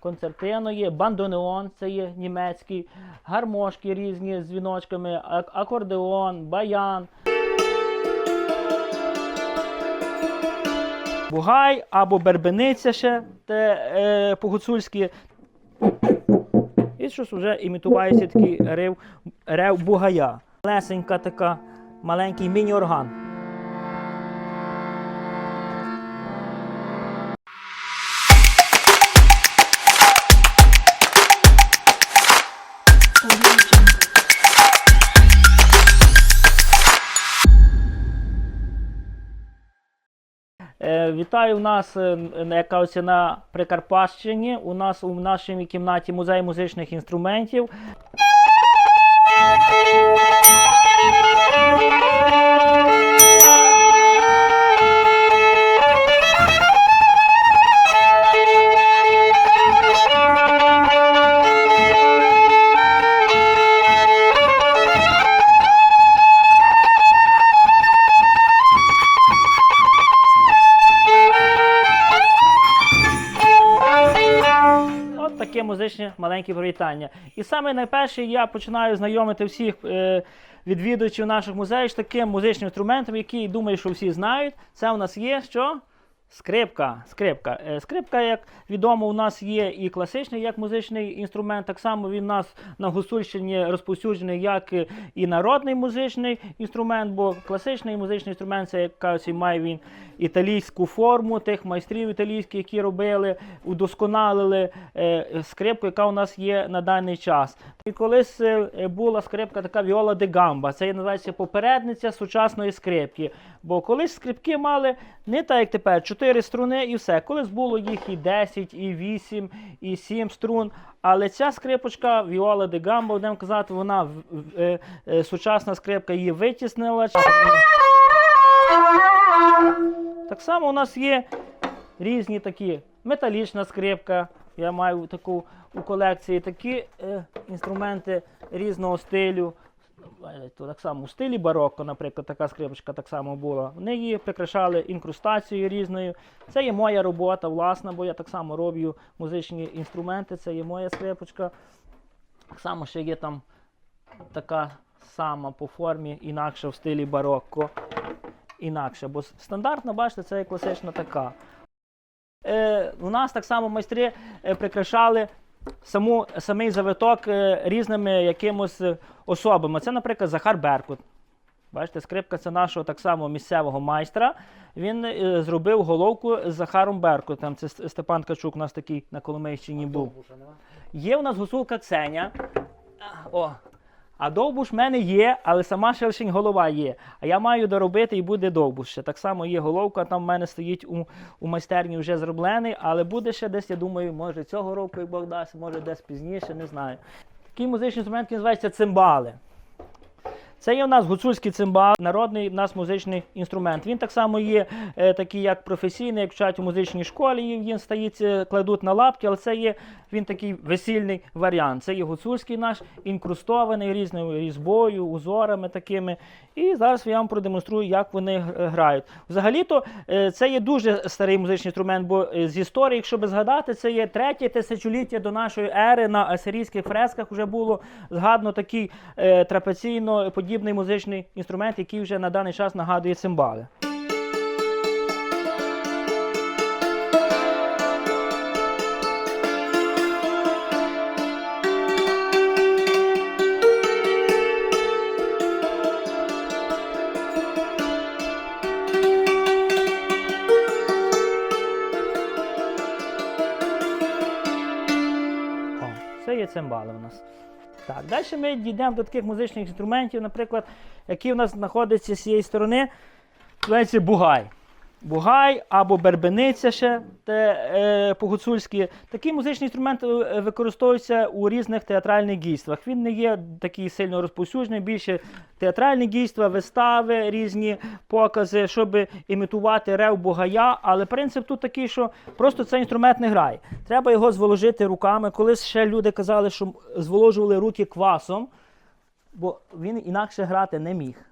концертино є, бандонеон, це є німецький, гармошки різні з дзвіночками, акордеон, баян. Бугай або бербениця ще те, е, по-гуцульськи. І щось вже імітувається такий рев, рев бугая. Лесенька така, маленький міні-орган. Е, Вітаю нас е, яка на Прикарпатщині. У нас у нашій кімнаті музей музичних інструментів. От маленькі привітання. І саме найперше я починаю знайомити всіх е, відвідувачів наших музеїв з таким музичним інструментом, який думаю, що всі знають. Це у нас є що? Скрипка. Скрипка. Е, скрипка, як відомо, у нас є і класичний як музичний інструмент. Так само він у нас на Гуцульщині розповсюджений як і народний музичний інструмент, бо класичний музичний інструмент це як кажуть, має він італійську форму тих майстрів італійських, які робили, удосконалили е, скрипку, яка у нас є на даний час. І колись е, була скрипка така Віола де Гамба. Це називається попередниця сучасної скрипки. Бо колись скрипки мали не так, як тепер, 4 струни і все. Колись було їх і 10, і 8, і 7 струн. Але ця скрипочка Віола де Гамба, будемо казати, вона е, е, сучасна скрипка її витіснила. Так само у нас є різні такі металічна скрипка. Я маю таку у колекції такі е, інструменти різного стилю. Е, То так само у стилі барокко, наприклад, така скрипочка так само була. Вони її прикрашали інкрустацією різною. Це є моя робота, власна, бо я так само роблю музичні інструменти. Це є моя скрипочка. Так само ще є там така сама по формі, інакше в стилі барокко. Інакше, бо стандартна, бачите, це є класична така. Е, у нас так само майстри е, прикрашали саму, самий завиток е, різними якимось е, особами. Це, наприклад, Захар Беркут. Бачите, скрипка це нашого так само місцевого майстра. Він е, зробив головку з Захаром Беркутом. Це Степан Качук, у нас такий на Коломийщині був. Є у нас гусулка Ксеня. О, а довбуш в мене є, але сама шершень голова є. А я маю доробити і буде довбуш ще. Так само є головка, там в мене стоїть у, у майстерні вже зроблений, але буде ще десь, я думаю, може цього року, як Бог дасть, може десь пізніше, не знаю. Такий музичний інструмент який називається цимбали. Це є у нас гуцульський цимбал, народний у нас музичний інструмент. Він так само є е, такий, як професійний, як вчать у музичній школі. Він стоїть, е, кладуть на лапки, але це є він такий весільний варіант. Це є гуцульський наш, інкрустований різною різьбою, узорами такими. І зараз я вам продемонструю, як вони грають. Взагалі-то е, це є дуже старий музичний інструмент, бо е, з історії, якщо би згадати, це є третє тисячоліття до нашої ери на асирійських фресках вже було згадано такий е, трапеційно подібний музичний інструмент, який вже на даний час нагадує цимбали. Це є цимбали у нас. Так, далі ми дійдемо до таких музичних інструментів, наприклад, які у нас знаходяться з цієї сторони. Називається бугай. Бугай або бербениця ще те, е, по-гуцульськи. Такий музичний інструмент е, використовується у різних театральних дійствах. Він не є такий сильно розповсюджений, більше театральні дійства, вистави, різні покази, щоб імітувати рев бугая. Але принцип тут такий, що просто цей інструмент не грає. Треба його зволожити руками. Колись ще люди казали, що зволожували руки квасом, бо він інакше грати не міг.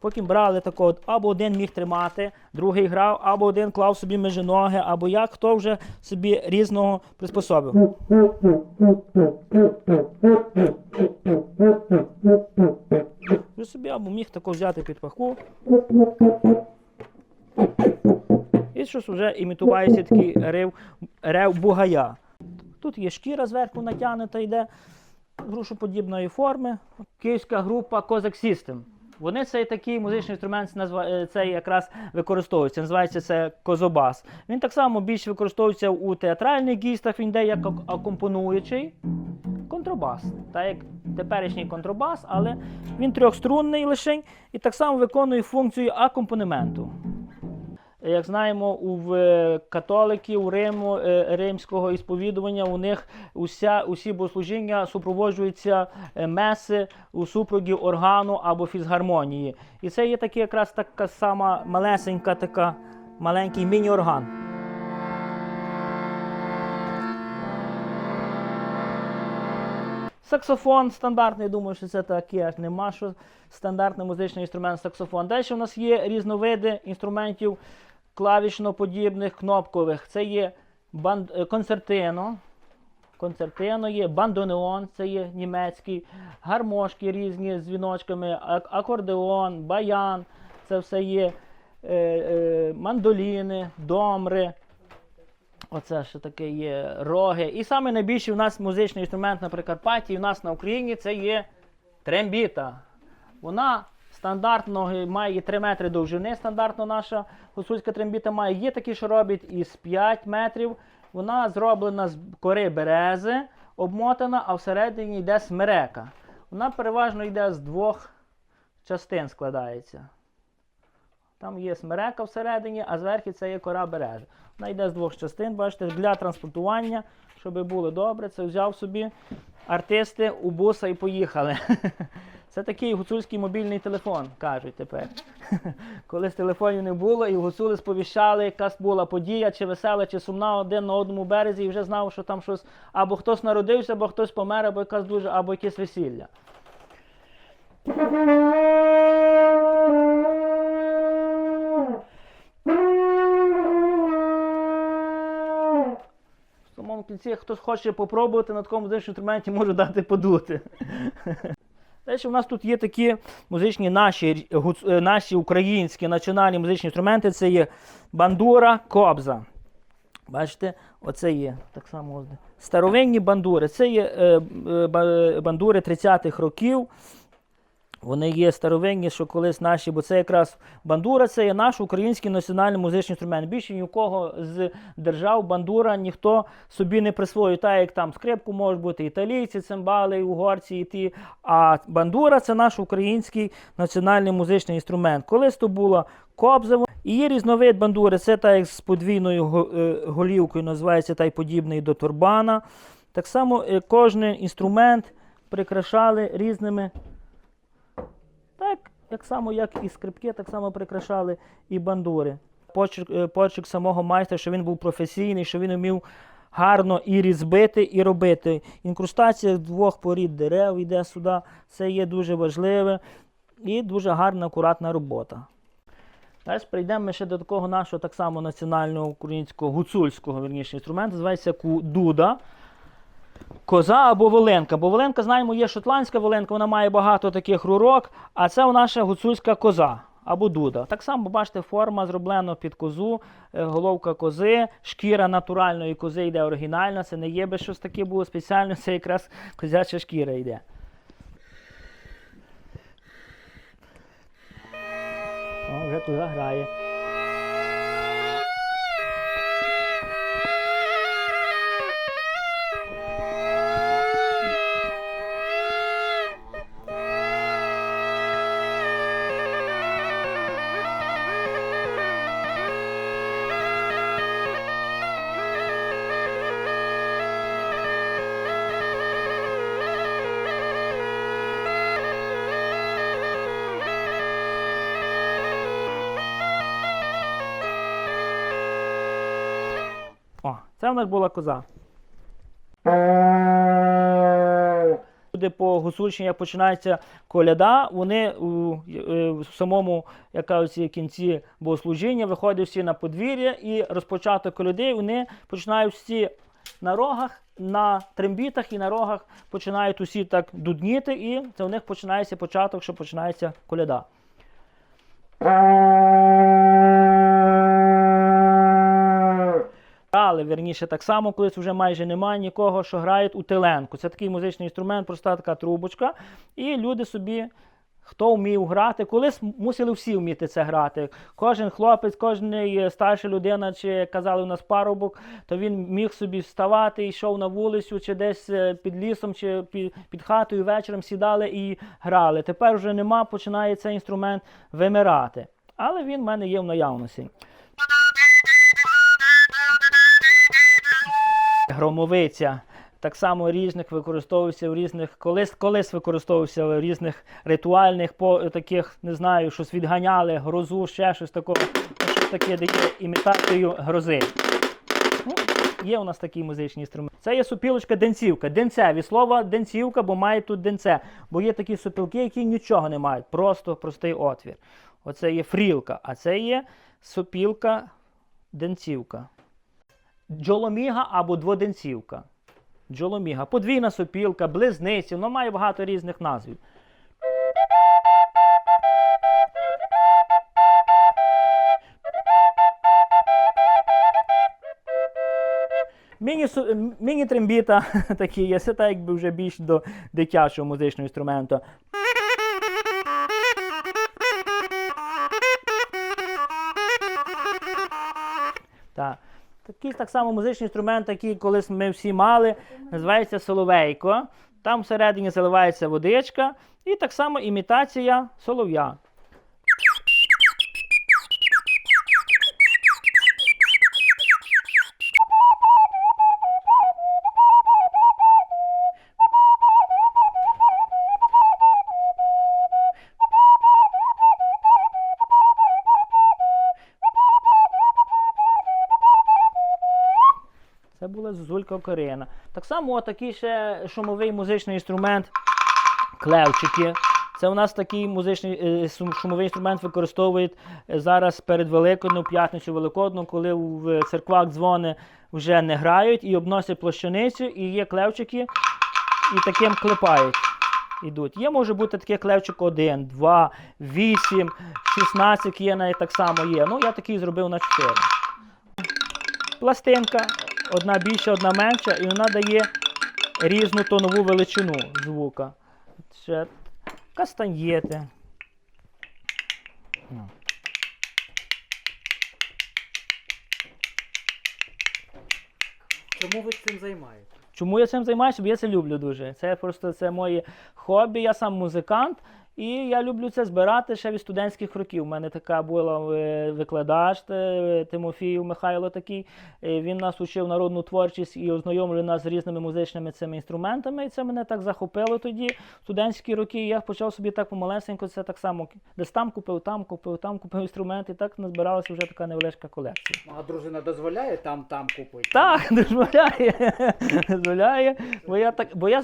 Потім брали тако, от, або один міг тримати, другий грав, або один клав собі між ноги, або як хто вже собі різного приспособив. Ви собі або міг тако взяти під паху. І щось вже імітувається такий рев, рев бугая. Тут є шкіра зверху натягнута, йде грушоподібної форми. Київська група Козак System. Вони цей такий музичний інструмент е, цей якраз використовується. Називається це козобас. Він так само більш використовується у театральних гістах, він йде як акомпонуючий контрабас. Так як теперішній контрабас, але він трьохструнний лишень і так само виконує функцію акомпанементу. Як знаємо, у е, католиків Риму, е, римського ісповідування у них уся, усі богослужіння супроводжуються е, меси у супроводі органу або фізгармонії. І це є такі якраз така сама малесенька, така маленький міні-орган. Саксофон стандартний, думаю, що це таке, нема що стандартний музичний інструмент саксофон. Далі у нас є різновиди інструментів клавішно-подібних, кнопкових. Це є бан... е, концертино. Концертино є, бандонеон, це є німецький, гармошки різні з дзвіночками, акордеон, баян, це все є е, е, мандоліни, домри. Оце ще таке є роги. І саме найбільший у нас музичний інструмент на Прикарпатті, у нас на Україні це є трембіта. Вона стандартно має 3 метри довжини. Стандартно наша гуцульська трембіта має. Є такі, що роблять із 5 метрів. Вона зроблена з кори берези, обмотана, а всередині йде смерека. Вона переважно йде з двох частин складається. Там є смерека всередині, а зверху це є кора берези. Вона йде з двох частин, бачите, для транспортування, щоб було добре. Це взяв собі артисти у буса і поїхали. Це такий гуцульський мобільний телефон, кажуть тепер. Колись телефонів не було, і гуцули сповіщали, якась була подія, чи весела, чи сумна один на одному березі, і вже знав, що там щось або хтось народився, або хтось помер, або якась дуже, або якесь весілля. В самому кінці, хтось хоче попробувати на такому інструменті, можу дати подути. Далі у нас тут є такі музичні наші, гуц- е, наші українські національні музичні інструменти. Це є бандура, кобза. Бачите, оце є так само старовинні бандури. Це є е, е, бандури 30-х років. Вони є старовинні, що колись наші, бо це якраз бандура, це є наш український національний музичний інструмент. Більше ні у кого з держав бандура ніхто собі не присвоює. Так як там скрипку можуть бути італійці, цимбали, угорці і ті. А бандура це наш український національний музичний інструмент. Колись то була кобза. І є різновид бандури, це так як з подвійною е, голівкою називається та й подібний до турбана. Так само е, кожен інструмент прикрашали різними так, як само, як і скрипки, так само прикрашали і бандури. Почерк, е, почерк самого майстра, що він був професійний, що він вмів гарно і різбити, і робити. Інкрустація двох порід дерев йде сюди. Це є дуже важливе і дуже гарна, акуратна робота. Далі прийдемо ми ще до такого нашого так само національного українського гуцульського вірніше, інструменту, називається дуда. Коза або воленка. Бо воленка, знаємо, є шотландська воленка, вона має багато таких рурок, а це у наша гуцульська коза або дуда. Так само, бачите, форма зроблена під козу, е, головка кози, шкіра натуральної кози йде оригінальна. Це не є би щось таке було спеціально, це якраз козяча шкіра йде. О, вже коза грає. Це в нас була коза. Де по Гусульщині, починається коляда, вони у, е, в самому як кажуть, кінці богослужіння виходять всі на подвір'я і розпочаток коляди вони починають всі на рогах, на трембітах і на рогах починають усі так дудніти, і це у них починається початок, що починається коляда. Грали, верніше, так само, колись вже майже немає нікого, що грають у теленку. Це такий музичний інструмент, проста така трубочка. І люди собі, хто вмів грати, колись мусили всі вміти це грати. Кожен хлопець, кожен старша людина, чи казали у нас парубок, то він міг собі вставати, йшов на вулицю, чи десь е, під лісом, чи під, під хатою вечором сідали і грали. Тепер вже нема, починає цей інструмент вимирати. Але він в мене є в наявності. Громовиця. Так само різних використовувався в різних, колись, колись використовувався в різних ритуальних, по таких, не знаю, щось відганяли, грозу, ще щось такого, щось таке дає імітацію грози. Ну, є у нас такий музичний інструмент. Це є супілочка денцівка. Денце від слова денцівка, бо має тут денце. Бо є такі супілки, які нічого не мають, просто простий отвір. Оце є фрілка, а це є супілка денцівка. Джоломіга або дводенцівка. Джоломіга, подвійна сопілка, близниці, воно має багато різних назвів. Міні-трембіта такі є, це так якби вже більш до дитячого музичного інструменту. Такий так само музичний інструмент, який колись ми всі мали, називається соловейко. Там всередині заливається водичка, і так само імітація солов'я. Зузулька Так само такий ще шумовий музичний інструмент клевчики. Це у нас такий музичний е, шумовий інструмент використовують е, зараз перед Великодну, п'ятницю Великодну, коли в церквах дзвони вже не грають і обносять плащаницю, і є клевчики, і таким клепають. Ідуть. Є може бути таке клевчик 1, 2, 8, 16 є навіть так само є. Ну, я такий зробив на 4 пластинка, одна більша, одна менша, і вона дає різну тонову величину звука. Ще кастаньєти. Ну. Чому ви цим займаєтесь? Чому я цим займаюся? Бо я це люблю дуже. Це просто це моє хобі. Я сам музикант, і я люблю це збирати ще від студентських років. У мене така була е, викладач е, Тимофій Михайло такий. Е, Він нас учив народну творчість і ознайомлює нас з різними музичними цими інструментами. І це мене так захопило тоді. в Студентські роки я почав собі так помалесенько це так само. Десь там купив, там купив, там купив інструменти. І так назбиралася вже така невеличка колекція. А дружина дозволяє там там купити? Так, дозволяє. дозволяє. Бо я так, бо я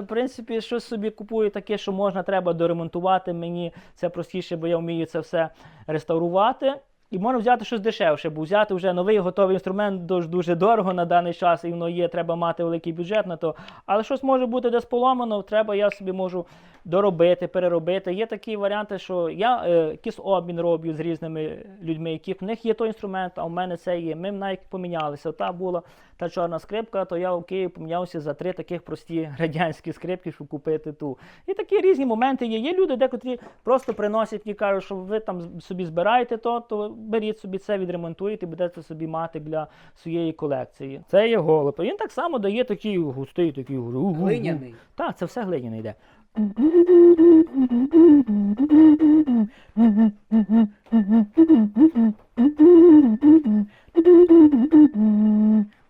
в принципі щось собі купую таке, що можна, треба доремонтувати. Мені це простіше, бо я вмію це все реставрувати. І можна взяти щось дешевше, бо взяти вже новий готовий інструмент дуже, дуже дорого на даний час, і воно є, треба мати великий бюджет на то. Але щось може бути десь поломано, треба, я собі можу доробити, переробити. Є такі варіанти, що я е, якийсь обмін роблю з різними людьми, які в них є той інструмент, а в мене це є. Ми навіть помінялися. Та була та чорна скрипка, то я в Києві помінявся за три таких прості радянські скрипки, щоб купити ту. І такі різні моменти є. Є люди, декотрі просто приносять і кажуть, що ви там собі збираєте то, то беріть собі це, відремонтуєте, будете собі мати для своєї колекції. Це є голуб. Він так само дає такий густий, такий Глиняний. Так, це все глиняне йде.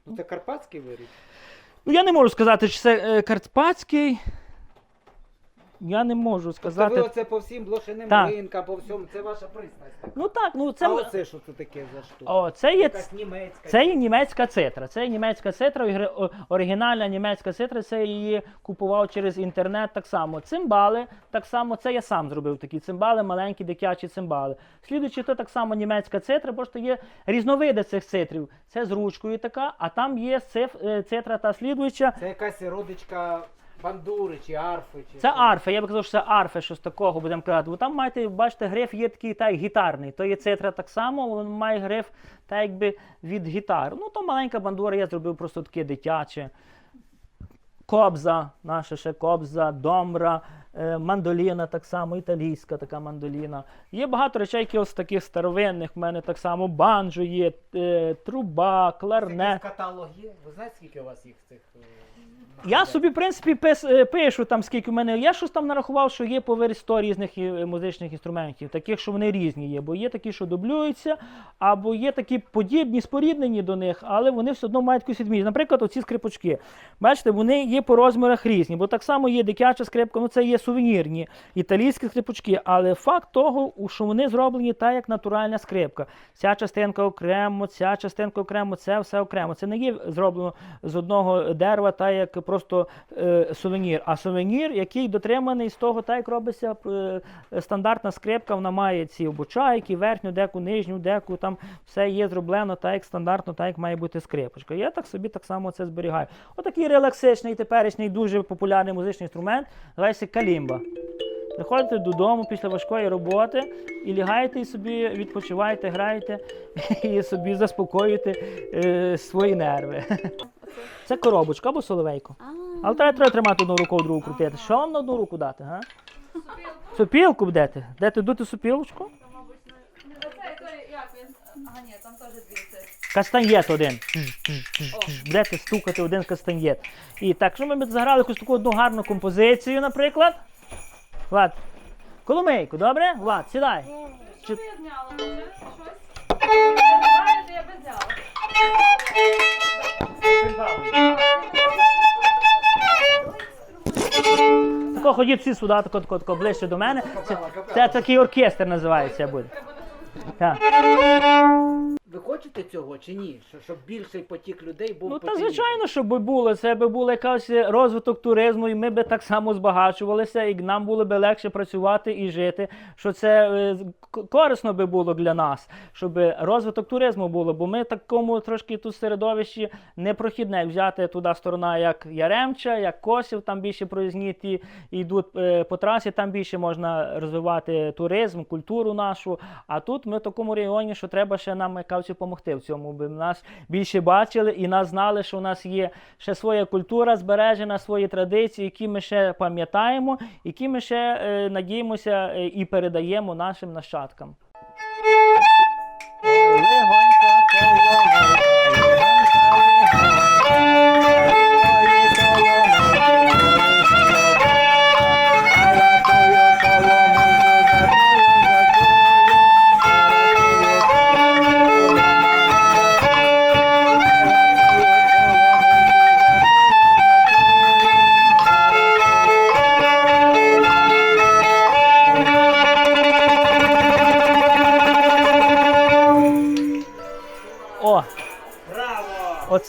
Ну це карпатський виріб. Ну, я не можу сказати, чи це е, карпатський. Я не можу Тобто сказати. ви оце по всім блошиним Так. ринкам, по всьому, це ваша пристрасть. така? Ну так, ну це а оце що це таке за штука? О, це є Якась німецька. Це є німецька цитра. Це є німецька цитра, ігри- о- оригінальна німецька цитра. Це її купував через інтернет так само. Цимбали, так само, це я сам зробив такі цимбали, маленькі дитячі цимбали. Слідуючи, то так само німецька цитра, просто є різновиди цих цитрів. Це з ручкою така, а там є циф, е, цитра та слідуюча. Це якась родичка бандури чи арфи. Чи Це що? арфа, я би казав, що це арфи, щось такого будемо казати. Бо там маєте, бачите, гриф є такий та й гітарний. То є цитра так само, він має гриф та якби від гітар. Ну, то маленька бандура, я зробив просто таке дитяче. Кобза, наша ще кобза, домра, мандоліна так само, італійська така мандоліна. Є багато речей, які ось таких старовинних. У мене так само банджо є, е, труба, Це кларнет. якийсь каталог є? Ви знаєте, скільки у вас їх цих? е, Я собі, в принципі, пис, е, пишу там, скільки в мене. Я щось там нарахував, що є поверх 100 різних е, музичних інструментів, таких, що вони різні є. Бо є такі, що дублюються, або є такі подібні, споріднені до них, але вони все одно мають якусь відмінність. Наприклад, оці скрипочки. Бачите, вони є по розмірах різні, бо так само є дитяча скрипка, ну це є сувенірні італійські скрипочки. Але факт того, що вони зроблені так, як натуральна скрипка. Ця частинка окремо, ця частинка окремо, це все окремо. Це не є зроблено з одного дерева, так як просто е, сувенір. А сувенір, який дотриманий з того, так як робиться е, стандартна скрипка, вона має ці обочайки, верхню деку, нижню деку, там все є зроблено так, як стандартно, так як має бути скрипочка. Я так собі так само це зберігаю. Отакий релаксичний, теперішній дуже популярний музичний інструмент, називається калімба. Приходите додому після важкої роботи і лягаєте і собі відпочиваєте, граєте і собі заспокоюєте е, свої нерви. Це коробочка або соловейко. Але треба, треба тримати одну руку, другу крутити. Що вам на одну руку дати? Га? Сопілку будете? Дете дути сопілочку? Оце той, як він? Ага, ні, там теж дві це. Кастаньєт один. Будете стукати один кастаньєт. І так, що ми б заграли якусь таку одну гарну композицію, наприклад. Влад, коломейку, добре? Влад, сідай. Що би я зняла, може? Щось? Знаєте, я би зняла. Тако ходіть всі сюди, тако, тако, тако, ближче до мене. Це, це такий оркестр називається буде. Так. Ви хочете цього чи ні? Що, щоб більший потік людей був Ну та звичайно, що би було. Це би було якийсь розвиток туризму, і ми би так само збагачувалися, і нам було би легше працювати і жити. Що це е, к- корисно би було для нас, щоб розвиток туризму було. Бо ми такому трошки тут середовищі непрохідне взяти туди сторона, як Яремча, як Косів, там більше проїзні ті йдуть е, по трасі, там більше можна розвивати туризм, культуру нашу. А тут ми в такому регіоні, що треба ще нам якось допомогти в цьому, би нас більше бачили і нас знали, що у нас є ще своя культура збережена, свої традиції, які ми ще пам'ятаємо, які ми ще е, надіємося е, і передаємо нашим нащадкам.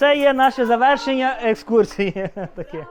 Оце є наше завершення екскурсії. Таке.